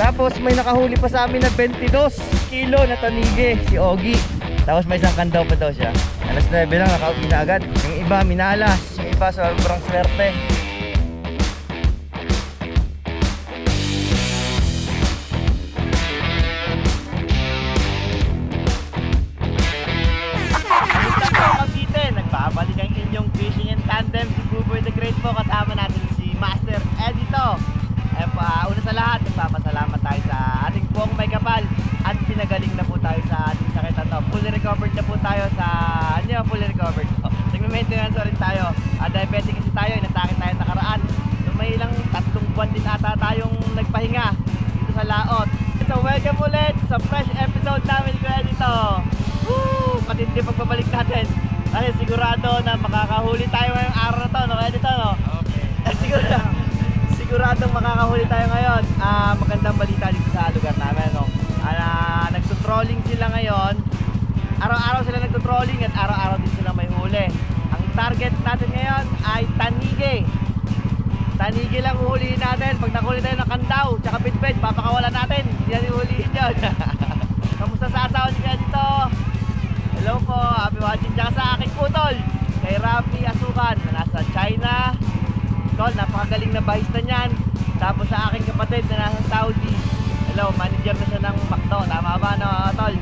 Tapos may nakahuli pa sa amin na 22 kilo na tanige, si Ogi. Tapos may isang kandaw pa daw siya. Alas 9 lang, nakauwi na agad. Yung iba, minalas. Yung iba, sobrang swerte. Pa rin tayo. Ah, diabetic kasi tayo, inatake tayo nakaraan. So may ilang tatlong buwan din ata tayong nagpahinga dito sa Laot. So welcome ulit sa fresh episode namin ko dito. Woo! Matindi pagbabalik natin. Kasi sigurado na makakahuli tayo ngayong araw na to, no? Kaya dito, no? Okay. sigurado, siguradong makakahuli tayo ngayon. Ah, magandang balita dito sa lugar namin, no? Ah, nagtutrolling sila ngayon. Araw-araw sila nagtutrolling at araw-araw din sila may huli. Target natin ngayon ay tanige. Tanigi lang uhulihin natin. Pag nakuli tayo ng kandaw, tsaka bitbit, papakawalan natin. Hindi natin uhulihin yun. Kamusta sa asawa niyo kaya dito? Hello po, happy watching. Tsaka sa aking putol, kay Rafi Asukan, na nasa China. Tol, napakagaling na bahista niyan. Tapos sa aking kapatid na nasa Saudi. Hello, manager na siya ng McDo. Tama ba, no, tol?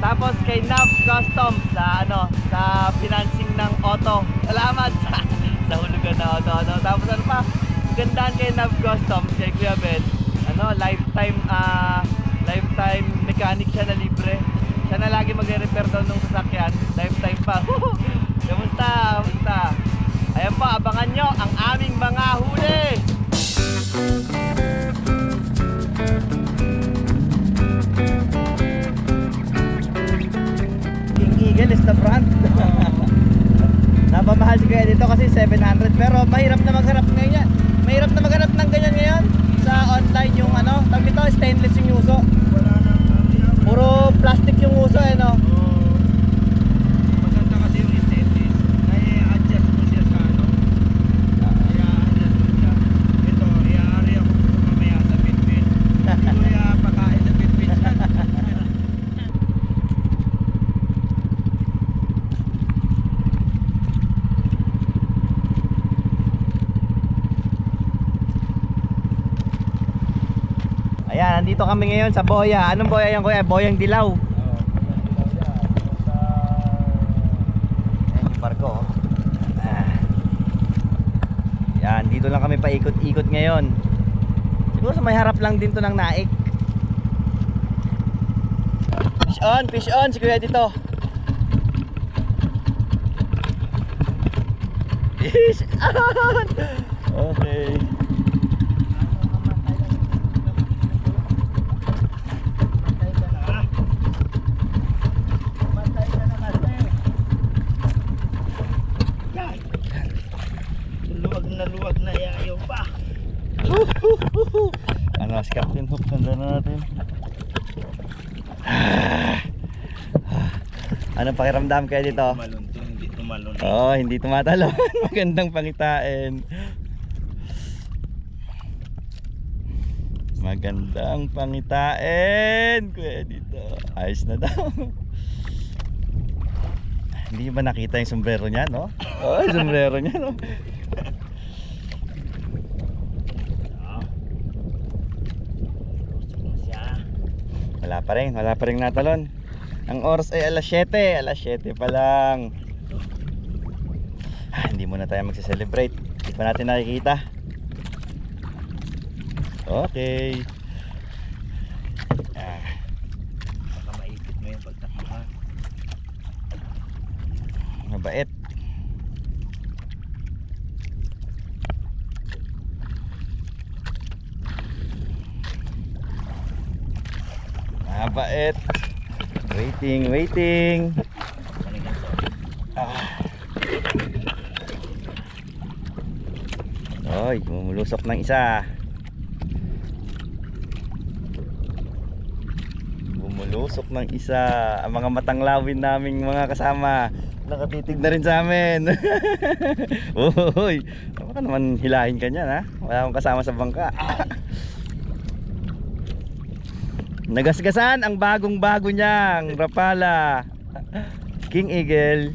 Tapos kay Nav Customs sa ano, sa financing ng auto. Salamat sa sa hulugan na auto. Ano. Tapos ano pa? Gandaan kay Nav Customs kay Kuya Ben. Ano, lifetime ah lifetime mechanic siya na libre. Siya na lagi magre-repair daw ng sasakyan. Lifetime pa. Kamusta? Kamusta? Ayan po, abangan nyo ang aming mga huli. King Eagle is the brand. Napamahal si Kuya dito kasi 700 pero mahirap na magharap ngayon yan. Mahirap na magharap ng ganyan ngayon sa online yung ano, tawag nito stainless yung uso. Puro plastic yung uso eh no. Maganda kasi yung stainless. Nai-adjust mo siya sa ano. I-adjust mo siya. Ito, i-ari ako mamaya sa bitbit. Hindi ko i-pakain sa bitbit. Ayan, nandito kami ngayon sa Boya. Anong Boya yan kuya? Boyang Dilaw. Ayan yung barko. oh. Ah. Yan, dito lang kami paikot-ikot ngayon. Siguro sa may harap lang din to ng naik. Fish on, fish on, si kuya dito. Fish on! Okay. Luwag na luwag na yayaw pa. Ano, si Captain Hook, ganda na natin. Anong pakiramdam kayo dito? Tumalon to, hindi tumalon. Oh, hindi tumatalon. Magandang pangitain. Magandang pangitain. Kuya dito. Ayos na daw. Hindi ba nakita yung sombrero niya, no? Oh, sombrero niya, no? Ah. Gusto mo siya. Wala pa rin, wala pa rin natalon. Ang oras ay alas 7, alas 7 pa lang. Ah, hindi muna tayo magse-celebrate. Hindi pa natin nakikita. Okay. Ah, Baka maipit mo yung pagtakbuhan. mabait. Mabait. Waiting, waiting. Ah. Oy, bumulusok ng isa. Bumulusok ng isa. Ang mga matanglawin naming mga kasama. Nakatitig na rin sa amin. Uy, baka naman hilahin ka niyan ha. Wala akong kasama sa bangka. Nagasgasan ang bagong-bago niyang Rapala. King Eagle.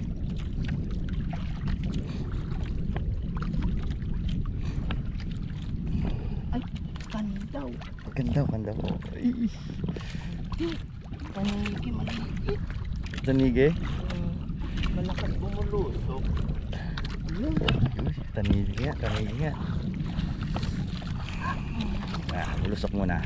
Ay, kandaw. Ganda po. Ay, Paniki, maliit. Tanige. Malakas bumulusok. Uy, Tanige nga, tanige nga. Ah, bulusok muna.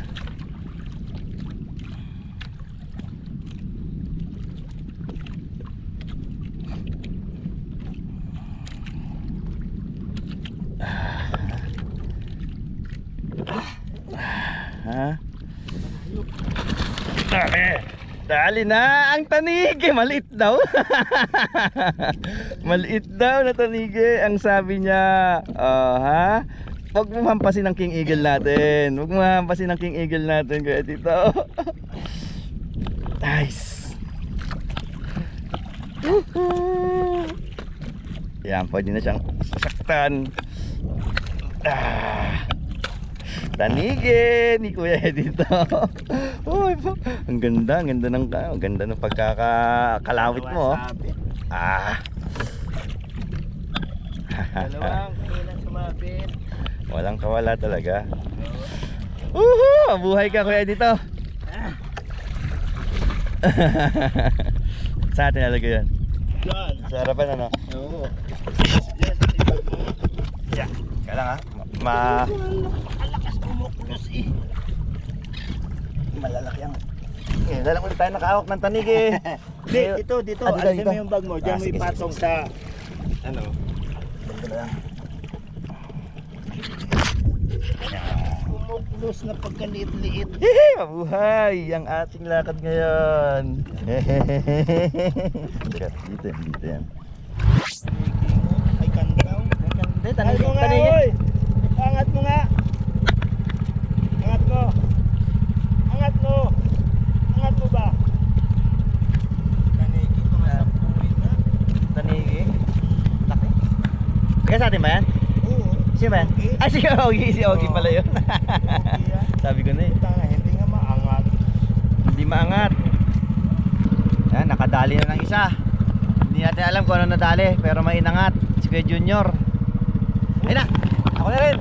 Ha? Dali! Dali na! Ang tanige! Maliit daw! Maliit daw na tanige ang sabi niya. Oh, ha? Huwag mo hampasin ang King Eagle natin. Huwag mo hampasin ang King Eagle natin kaya dito. nice. Yan, pwede na siyang sasaktan. Ah. Tanige ni Kuya dito. Uy, ang ganda, ang ganda ng ang ganda ng pagkakakalawit mo. oh. Ah. Dalawang sumabit. Walang kawala talaga. Uhu! Buhay ka kuya dito. Sa atin nalagay yan. Yan. Sa harapan ano? Oo. Yan, lang ha. Ma... Bumukulos eh. Malalaki ang... Eh, dalang ulit tayo nakahawak ng tanig eh. Hindi, dito, dito. Ah, dito, Alisin dito. mo yung bag mo. Diyan Ah, mo sige, ipatong sige, sa... Ano? Dito lang. Bumukulos na pagkaliit-liit. Hehe, mabuhay ang ating lakad ngayon. Dito yan, dito yan. Ay, kandaw. Ay mo nga, oy! Angat mo nga! Angat mo! Angat mo! Angat mo ba? Tanigi, mga sapuin na. Tanigi. Laki. Kaya sa atin ba yan? Oo. Sino ba yan? Ogi. Ay, si Ogi. Si Ogi Oo. pala yun. Ogi yan. Sabi ko na eh. Puta nga, hindi nga maangat. Hindi maangat. Yan, nakadali na ng isa. Hindi natin alam kung ano nadali, pero may inangat. Si Kuya Junior. Ayun na! Ako na rin!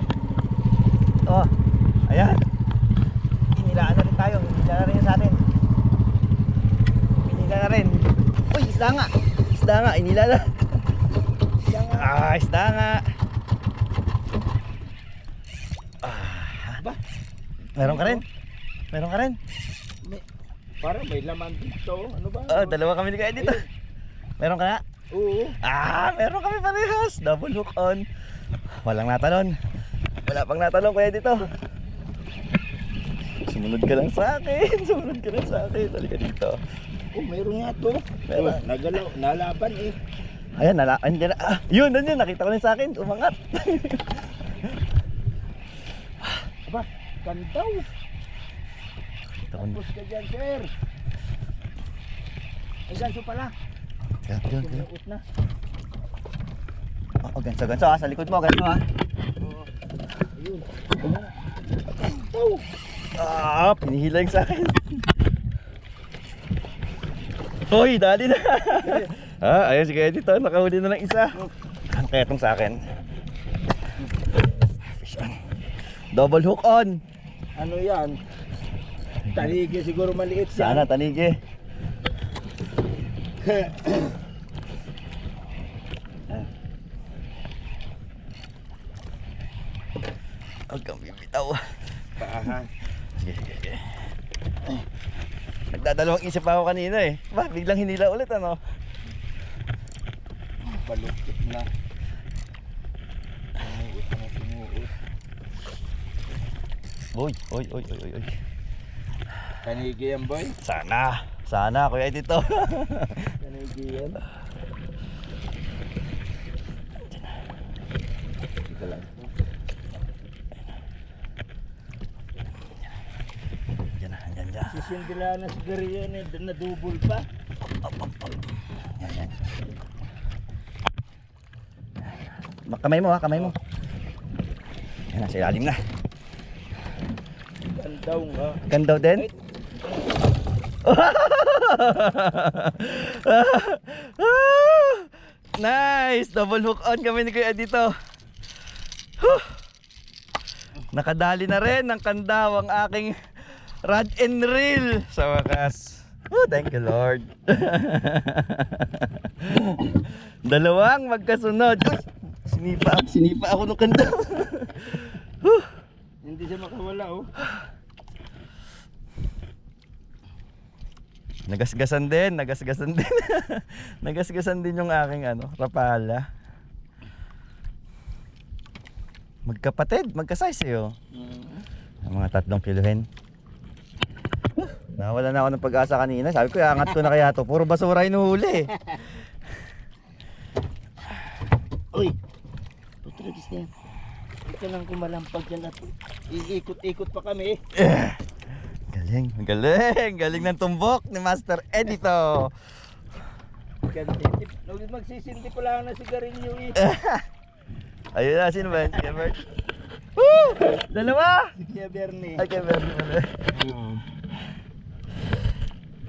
Oh, ayan. Inilaan na rin tayo. Inilaan na rin sa atin. Inila na rin. Uy, isda nga! Isda nga, inila na. Ah, isda nga. Ah, Ba? meron ka rin? Meron ka rin? May, parang may laman dito. Ano ba? Oh, dalawa kami ni Kuya dito. Meron ka nga? Oo. Ah, meron kami parehas. Double hook on. Walang natalon. Wala pang natalon kuya dito. Sumunod ka lang sa akin. Sumunod ka lang sa akin. Halika dito. Oh, meron nga to. Meron. Nagalaw, nalaban eh. Ayan, nala, andyan na. Ah, yun, andyan. Nakita ko rin sa akin. Umangat. Aba, ko Tapos ka dyan, sir. Ay, ganso pala. Yan, yan, yan. Na. Oh, ganso, ganso ha. Sa likod mo, ganso ha. Oo. Ayun. Kandaw. Ah, pinihilang sa akin. Hoy, dali na. Ah, ayun si dito. Nakahuli na ng isa. Kaya itong sa akin. Fish on. Double hook on. Ano yan? Taligi siguro maliit Sana yan. tanigi. Huwag kang bibitaw. Paahan. Sige, sige, sige. Nagdadalawang isip ako kanina eh. Ba, biglang hinila ulit ano? Baluktot na. Umuot na umuot. Uy, uy, uy, uy, uy, uy. Tanigi yan, boy. Sana. Sana, kuya dito. Tanigi yan. Ito lang. Diyan na, diyan, diyan. Sisindila na siguro yan eh. Na double pa. Up, up, up. Yan, yan. Ma- Kamay mo ha, kamay mo. Yan, nasa ilalim na. Kandaw nga. Gandaw din? Nice! Double hook on kami ni Kuya dito. Huh. Nakadali na rin ng kandaw ang aking rod and reel sa wakas. Oh, thank you Lord. Dalawang magkasunod. Uy, sinipa, sinipa ako ng kandaw. Huh. Hindi siya makawala oh. Nagasgasan din, nagasgasan din. nagasgasan din yung aking ano, rapala. Magkapatid, magka-size eh oh. Ang mga tatlong kilohen. Nawala na ako ng pag-asa kanina. Sabi ko, angat ko na kaya to. Puro basura inuhuli. Uy! Putragis na yan. Ito lang kumalampag yan at iikot-ikot pa kami eh. Galing, galing. Galing ng tumbok ni Master Edito. Magsisindi pa lang ng sigarilyo eh. Ayun na, sino ba? Sige, Bert. Woo! Dalawa! Kaya Bernie. Ay, kay Bert pala.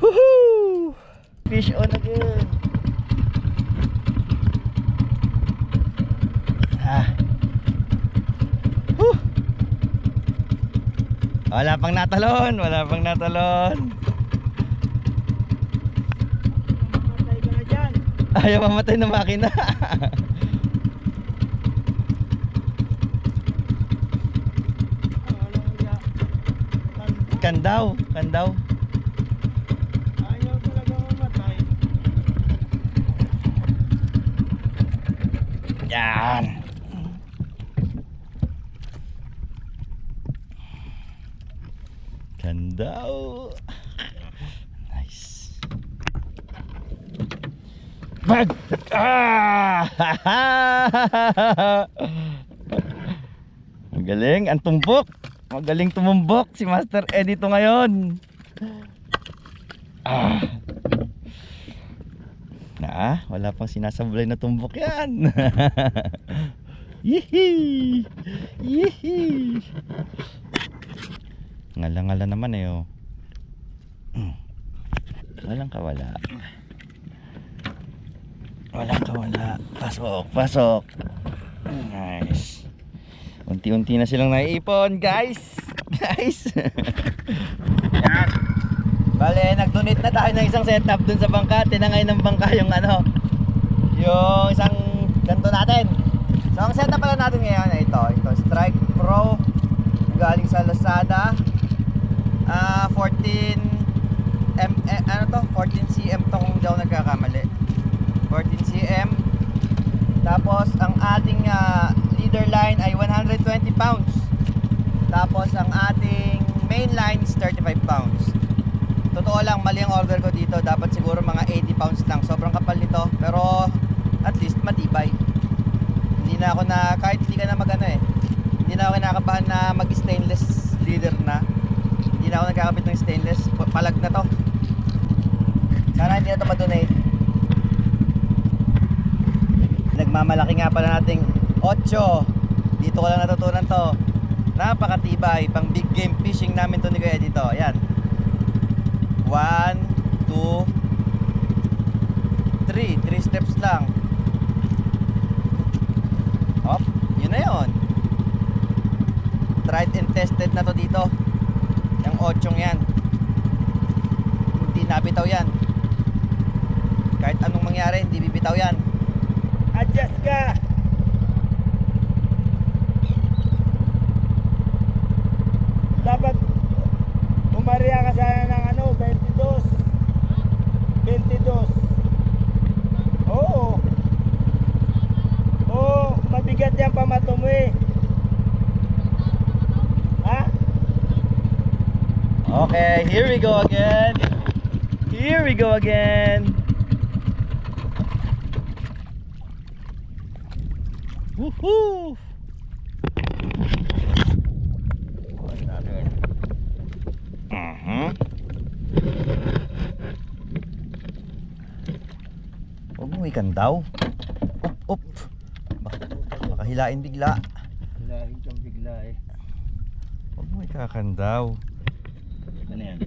Woohoo! Fish on again. Ah. Woo! Wala pang natalon, wala pang natalon. Matay ka na dyan. Ayaw mamatay ng makina. Kandaw, kandaw. Ayaw talaga mamatay. Yan. Kandaw. Nice. Bag! Ah! Magaling, ang tumbok. Magaling tumumbok si Master Edito ngayon. Ah. Na, wala pang sinasablay na tumbok yan. Yihi! Yihi! Ngala-ngala naman eh oh. Walang kawala. Walang kawala. Pasok, pasok. Nice. Unti-unti na silang naiipon, guys. Guys. Yan. Bale, nag-donate na tayo ng isang setup dun sa bangka. Tinangay ng bangka yung ano, yung isang ganto natin. So, ang setup pala natin ngayon ay ito. Ito, Strike Pro. Galing sa Lazada. Ah, 14 M, eh, ano to? 14 cm to kung daw nagkakamali. 14 cm. Tapos, ang ating ah, leader line ay 120 pounds. Tapos, ang ating main line is 35 pounds. Totoo lang, mali ang order ko dito. Dapat siguro mga 80 pounds lang. Sobrang kapal nito. Pero at least matibay. Hindi na ako na, kahit hindi ka na mag ano eh. Hindi na ako kinakabahan na mag stainless leader na. Hindi na ako nagkakapit ng stainless. Pa- Palag na to. Sana hindi na to ma-donate. Nagmamalaki nga pala nating 8. Dito ko lang natutunan to. Napakatibay. Pang big game fishing namin to ni Kuya dito. Ayan. 1, 2, 3. 3 steps lang. Hop, yun na yun. Tried and tested na to dito. Yung 8 yan. Hindi nabitaw yan. Kahit anong mangyari, hindi bibitaw yan. Adjust ka! Dapat umariya ka sana ng ano, 22. 22. Oo. Oo, mabigat yan pamato mo eh. Ha? Okay, here we go again. Here we go again. Woohoo! Mhm. Huwag mo ikan daw. Up, up. Baka, baka hilain bigla. Hilahin kang bigla eh. Huwag mo ikakan daw. Ano yan?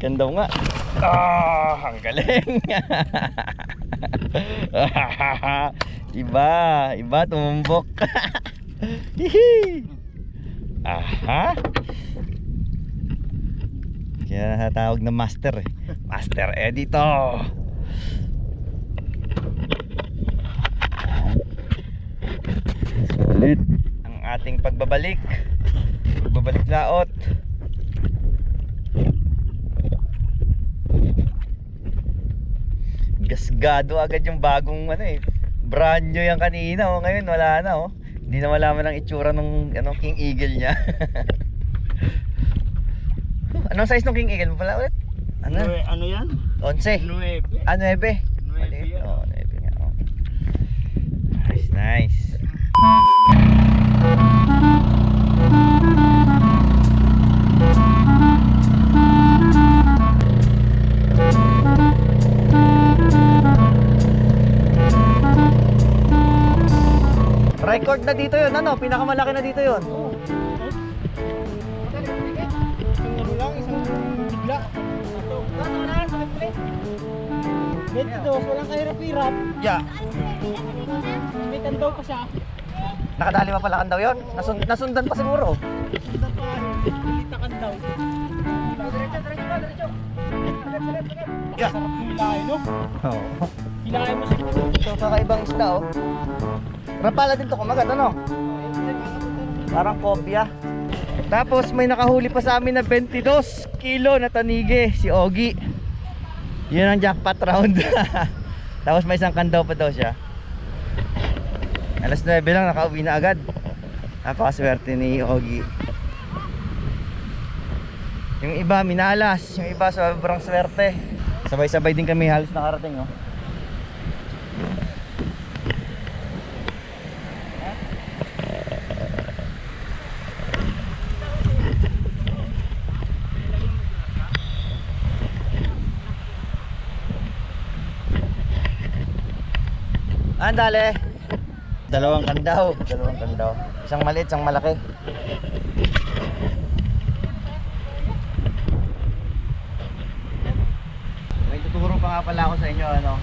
Second daw nga. Ah, oh, ang galing. iba, iba tumumbok. Hihi. Aha. Kaya natawag na master eh. Master editor. Sulit ang ating pagbabalik. Pagbabalik laot. Gasgado agad yung bagong ano eh. Brand new yan kanina oh. Ngayon wala na oh. Hindi na malaman ang itsura ng ano, King Eagle niya. Anong size ng King Eagle mo pala ulit? Ano? Nue- ano yan? 11. Nueve. Ah, 9. Nueve Maliit. yan. Oo, 9 nga. Oh. Nice, nice. Record na dito yun, ano? Pinakamalaki na dito yun. 22, walang kahirap-hirap. Yeah. Sumitan daw pa siya. Nakadali pa pala kan daw yun. Nasund nasundan pa siguro. Nasundan pa. Nakita kan daw. Diretso, diretso pa, diretso. Yeah. Sarap yung hilahin, no? Oo. Hilahin mo siguro. Ito, kakaibang isda, oh. Rapala din to kumagat, ano? Parang kopya. Tapos may nakahuli pa sa amin na 22 kilo na tanige si Ogi. Yun ang jackpot round. Tapos may isang kandaw pa daw siya. Alas 9 lang nakauwi na agad. Napakaswerte ni Ogi. Yung iba minalas, yung iba sobrang swerte. Sabay-sabay din kami halos nakarating, oh. Ah, dali. Dalawang kandaw. Dalawang kandaw. Isang maliit, isang malaki. May tuturo pa nga pala ako sa inyo, ano.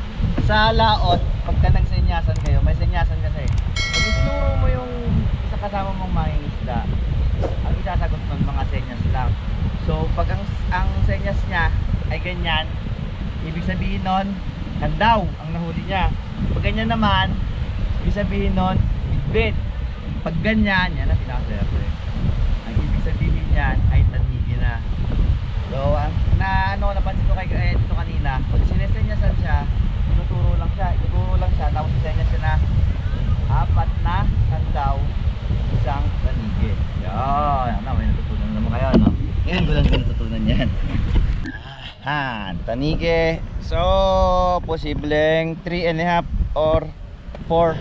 Sa laot, pagka nagsenyasan kayo, may senyasan kasi. Pag ituturo mo yung isa kasama mong mangingisda, ang isasagot nun mga senyas lang. So, pag ang, ang senyas niya ay ganyan, ibig sabihin nun, kandaw ang nahuli niya. Pag ganyan naman, ibig sabihin nun, bitbit. Pag ganyan, yan ang pinakaswerte. Ang ibig sabihin niyan ay tanigi na. So, ang na ano napansin ko kay eh, dito kanina, pag sinesenyasan siya, tinuturo lang siya, ituturo lang siya, tapos sinenyas siya na apat na kandaw, isang tanigi. Yan, ano, may natutunan naman kayo, no? Ngayon ko lang natutunan yan. Han, tanige. So, posibleng 3 and a half or 4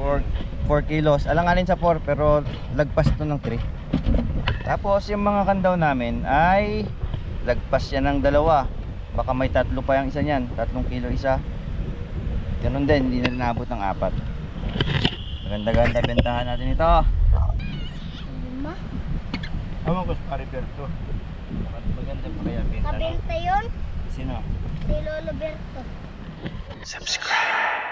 4 4 kilos. Alanganin sa 4 pero lagpas to ng 3. Tapos yung mga kandaw namin ay lagpas yan ng dalawa. Baka may tatlo pa yung isa niyan, tatlong kilo isa. Ganun din, hindi na nabot ng apat. Maganda-ganda bentahan natin ito. Ewan ko sa Pariberto. Maganda pa kaya benta. Kabenta yun? Sino? Si Lolo Berto. Subscribe.